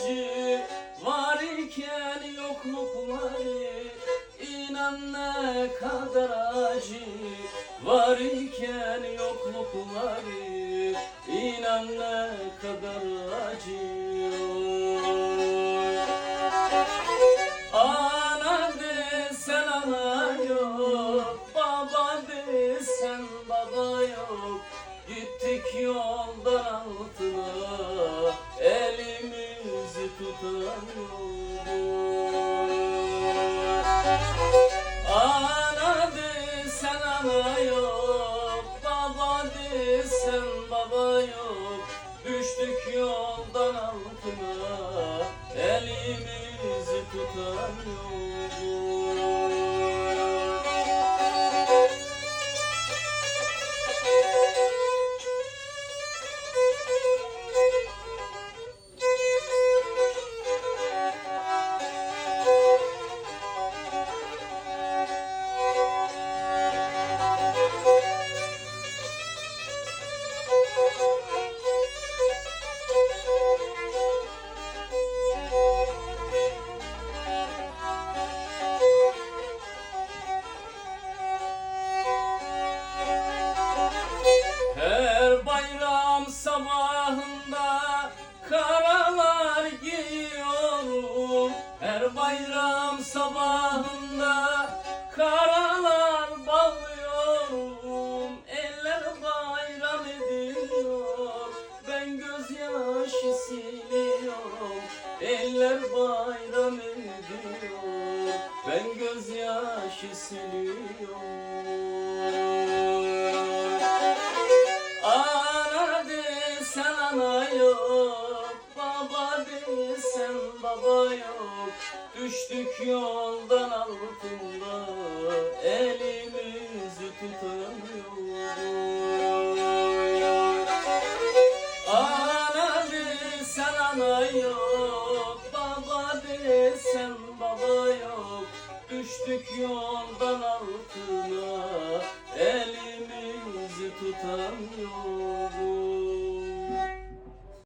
bacı Var iken yoklukları İnan ne kadar acı Var iken yoklukları İnan ne kadar acı. Ana desen ana yok Baba desen baba yok. Gittik yoldan altına Düştük yoldan altına Elimizi tutan yok sabahında karalar giyiyorum Her bayram sabahında karalar bağlıyorum Eller bayram ediyor. Ben gözyaşı siliyorum. Eller bayram ediyor. Ben gözyaşı siliyorum yok Baba desen baba yok. Düştük yoldan altında Elimizi tutamıyor Ana desen ana yok Baba desen baba yok. Düştük yoldan altına Elimizi tutamıyoruz